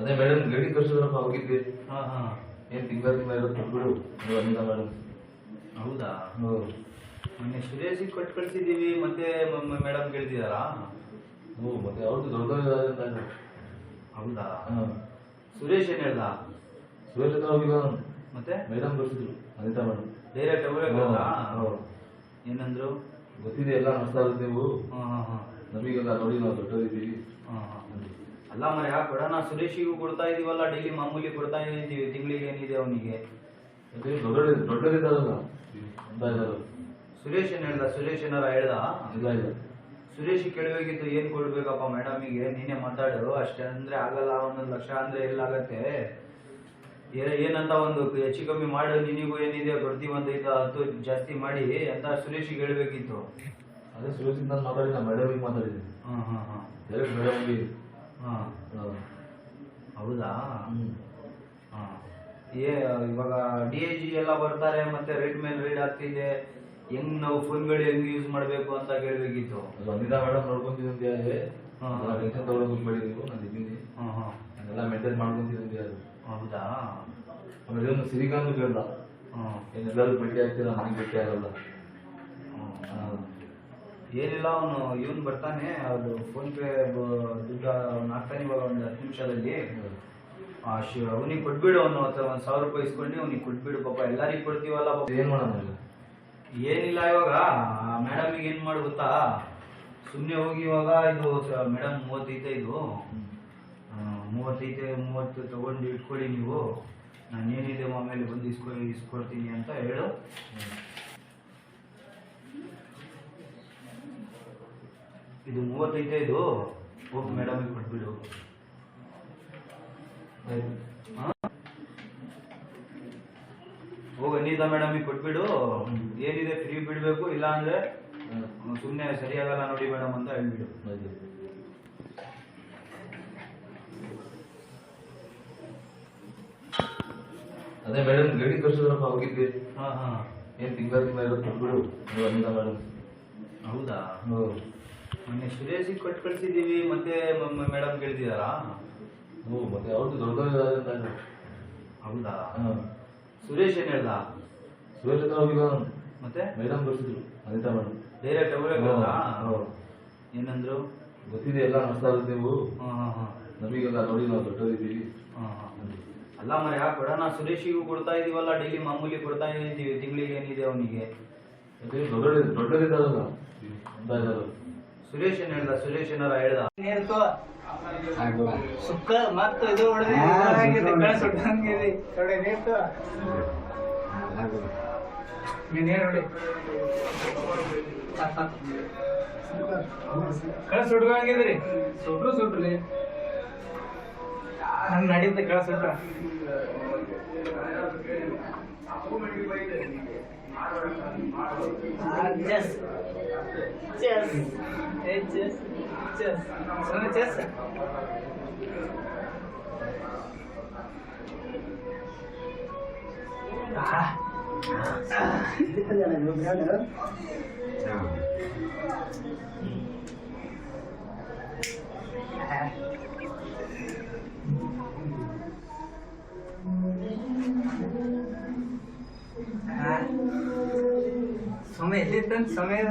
ಅದೇ ಮೇಡಮ್ ಗಡಿ ಕಳ್ಸಿದ್ರಪ್ಪ ಹೋಗಿದ್ವಿ. ಹಾ ಹಾ. ಏನ್ ತಿಂಗಳ ತಿಂಗಳ ನೀವು ಅನಿತಾ ಮೇಡಮ್ ಹೌದಾ? ಹ್ಞೂ ಮೊನ್ನೆ ಸುರೇಶಿಗೆ ಕೊಟ್ಟು ಕಳ್ಸಿದೀವಿ ಮತ್ತೆ ಮೇಡಮ್ ಕೇಳ್ತಿದಾರಾ? ಹ್ಞೂ ಮತ್ತೆ ಅವ್ರದ್ದು ದೊಡ್ಡ ಹೌದಾ? ಹಾಂ ಸುರೇಶ್ ಏನ್ ಹೇಳ್ದ? ಸುರೇಶ್ ಹತ್ರ ಹೋಗಿಲ್ಲ ಮತ್ತೆ? ಮೇಡಮ್ ಕಳ್ಸಿದ್ರು ಅನಿತಾ ಮೇಡಮ್ ಡೈರೆಕ್ಟ್ ಅವರೇ ಏನಂದ್ರು? ಗೊತ್ತಿದೆ ಎಲ್ಲ ನಡೆಸ್ತಾ ಇರೋದು ನೀವು. ಹಾ ಹಾ ಹಾ. ನಮಗೆಲ್ಲ ನೋಡಿ ನಾವು ದೊಡ್ಡದಿದ್ದೀವಿ ಹಾ, ಹಾ. ಅಲ್ಲ ಮರ ಕೊಡೋಣ ಸುರೇಶಿಗೂ ಕೊಡ್ತಾ ಇದೀವಲ್ಲ ಡೈಲಿ ಮಾಮೂಲಿ ಕೊಡ್ತಾ ಇದೀವಿ ತಿಂಗಳಿಗೆ ಏನಿದೆ ಅವನಿಗೆ? ದೊಡ್ಡದಿದ್ದಾರಲ್ಲ ಸುರೇಶ್ ಏನ್ ಹೇಳ್ದ? ಸುರೇಶ್ ಏನಾರ ಹೇಳ್ದ? ಇಲ್ಲ ಇಲ್ಲ. ಸುರೇಶ್ ಕೇಳಬೇಕಿತ್ತು ಏನ್ ಕೊಡ್ಬೇಕಪ್ಪ ಮೇಡಮಿಗೆ ನೀನೇ ಮಾತಾಡು ಅಷ್ಟೇ ಅಂದ್ರೆ ಆಗಲ್ಲ ಒಂದೊಂದು ಲಕ್ಷ ಅಂದ್ರೆ ಎಲ್ಲಾಗತ್ತೆ ಏನಂತ ಒಂದು ಹೆಚ್ಚು ಕಮ್ಮಿ ಮಾಡು ನಿನಗೂ ಏನಿದೆ ಬರ್ತೀವಿ ಒಂದು ಇದು ಹತ್ತು ಜಾಸ್ತಿ ಮಾಡಿ ಅಂತ ಸುರೇಶಿಗೆ ಹೇಳ್ಬೇಕಿತ್ತು. ಅದೇ ಸುರೇಶ್ ನಾನು ಮೇಡಮಿಗೆ ಮಾತಾಡಿದ್ದೀನಿ ಹಾ ಹಾ ಹಾ ಡೈರೆಕ್ಟ್ ಮೇಡಮ್ಗೆ ಹೌದಾ. ಏ ಇವಾಗ ಡಿ ಐ ಜಿ ಎಲ್ಲ ಬರ್ತಾರೆ ಮತ್ತೆ ರೇಟ್ ಮೇಲೆ ರೇಟ್ ಆಗ್ತಿದೆ. ಹೆಂಗ್ ನಾವು ಫೋನ್ಗಳು ಹೆಂಗ್ ಯೂಸ್ ಮಾಡಬೇಕು ಅಂತ ಕೇಳ್ಬೇಕಿತ್ತು. ಅನಿತಾ ಮೇಡಮ್ ಹೇಳಿ. ಹಾ. ಟೆನ್ಷನ್ ತಗೊಳಕ್ ಹೋಗ್ಬೇಡಿ ನೀವು ನಾನು ಇದ್ದೀನಿ. ನಾನೆಲ್ಲ ಮೇಂಟೈನ್ ಮಾಡ್ಕೊಂತೀನಿ ಅಂತ ಹೌದಾ? ಆಮೇಲೆ ಇವನು ಸಿರಿಕಾಂತ್ ಕೇಳ್ದ. ಏನೆಲ್ಲರೂ ಭೇಟಿ ಆಗ್ತೀರಾ ನನಗೆ ಭೇಟಿ ಆಗಲ್ಲ. ಏನಿಲ್ಲ ಅವನು ಇವನು ಬರ್ತಾನೆ ಅದು ಫೋನ್ ಪೇ ದುಡ್ಡು ಅವ್ನು ಹಾಕ್ತಾನೆ ಇವಾಗ ಒಂದು ಹತ್ತು ನಿಮಿಷದಲ್ಲಿ ಅವನಿಗೆ ಕೊಟ್ಬಿಡು ಅವನು ಹತ್ರ ಒಂದು ಸಾವಿರ ರೂಪಾಯಿ ಇಸ್ಕೊಂಡು ಅವ್ನಿಗೆ ಕೊಟ್ಬಿಡು ಪಾಪ ಎಲ್ಲರಿಗೂ ಕೊಡ್ತೀವಲ್ಲ ಪಾಪ. ಏನು ಮಾಡೋಣ ಏನಿಲ್ಲ ಇವಾಗ ಮೇಡಮಿಗೆ ಏನು ಮಾಡು ಗೊತ್ತಾ? ಸುಮ್ಮನೆ ಹೋಗಿ ಇವಾಗ ಇದು ಮೇಡಮ್ ಮೂವತ್ತೈತೆ ಇದು. ಮೂವತ್ತೈತೆ ಮೂವತ್ತು ತಗೊಂಡು ಇಟ್ಕೊಳ್ಳಿ ನೀವು. ನಾನು ಏನಿದೆ ಆಮೇಲೆ ಬಂದು ಇಸ್ಕೊ ಇಸ್ಕೊಡ್ತೀನಿ ಅಂತ ಹೇಳು. ಇದು ಮೂವತ್ತೈತೆ ಇದು. ಹೋಗಿ ಮೇಡಮಿಗೆ ಕೊಟ್ಬಿಡು. ಹೋಗ ಅನಿತಾ ಮೇಡಮಿಗೆ ಕೊಟ್ಬಿಡು. ಏನಿದೆ ಫ್ರೀ ಬಿಡಬೇಕು ಇಲ್ಲ ಅಂದ್ರೆ. ಸುಮ್ಮನೆ ಸರಿಯಾಗಲ್ಲ ನೋಡಿ ಮೇಡಮ್ ಅಂತ ಹೇಳ್ಬಿಡು. ಅದೇ ಮೇಡಮ್ ಗಡಿ ಕರ್ಸಿದ್ರಪ್ಪ ಹೋಗಿದ್ವಿ. ಹಾ ಹಾ. ಏನ್ ತಿಂಗಳ ತಿಂಗಳ ಕೊಟ್ಬಿಡು ಅನಿತಾ ಮೇಡಮ್ ಹೌದಾ? ಹ್ಞೂ ಮೊನ್ನೆ ಸುರೇಶಿಗೆ ಕೊಟ್ಟು ಕಳ್ಸಿದೀವಿ ಮತ್ತೆ ಮೇಡಮ್ ಕೇಳ್ತಿದಾರಾ? ಹ್ಞೂ ಮತ್ತೆ ಅವ್ರದ್ದು ದೊಡ್ಡ ಹೌದಾ? ಸುರೇಶ್ ಏನ್ ಹೇಳ್ದ? ಸುರೇಶ್ ಹತ್ರ ಹೋಗಿಲ್ಲ ನಾನು ಮತ್ತೆ? ಮೇಡಮ್ ಕಳ್ಸಿದ್ರು ಅನಿತಾ ಮೇಡಮ್ ಡೈರೆಕ್ಟ್ ಅವರೇ ಕೇಳ್ದ? ಏನಂದ್ರು? ಗೊತ್ತಿದೆ ಎಲ್ಲ ನಡೆಸ್ತಾ ಇರೋದು ನೀವು ಹಾ ಹಾ ಹಾ. ನಮಗೆಲ್ಲ ನೋಡಿ ನಾವು ದೊಡ್ಡದಿದ್ದೀವಿ ಹಾ, ಹಾ. ಅಲ್ಲ ಮರ ಕೊಡೋಣ ಸುರೇಶಿಗೂ ಕೊಡ್ತಾ ಇದೀವಲ್ಲ ಡೈಲಿ ಮಾಮೂಲಿ ಕೊಡ್ತಾ ಇದ್ದೀವಿ ತಿಂಗಳಿಗೆ ಏನಿದೆ ಅವನಿಗೆ? ದೊಡ್ಡ ದೊಡ್ಡದಿದ್ದಾರಲ್ಲ ಅಂತ ಸುರೇಶ್ ಏನ್ ಹೇಳ್ದ? ಸುರೇಶ್ ಏನಾರ ಹೇಳ್ದ? ಸುಕ್ಕ ಮತ್ತ ಇದು ಹೊಡೆದು. ಕಳಿಸ್ಬಿಟ್ಟಂಗಿದೆ ನೋಡಿ ನೀರ್ತು ನೀನೇನು ನೋಡಿ. ಕಳಿಸ್ ಹುಡ್ಗಂಗಿದ್ರಿ ಸುಟ್ರು ಸುಟ್ರಿ ಹಂಗ ನಡೀತೆ chess. Chess. Hey, chess. Chess. Sonu chess. Ah. Ah. Ini kan yang lebih અમે એટલે તને સમય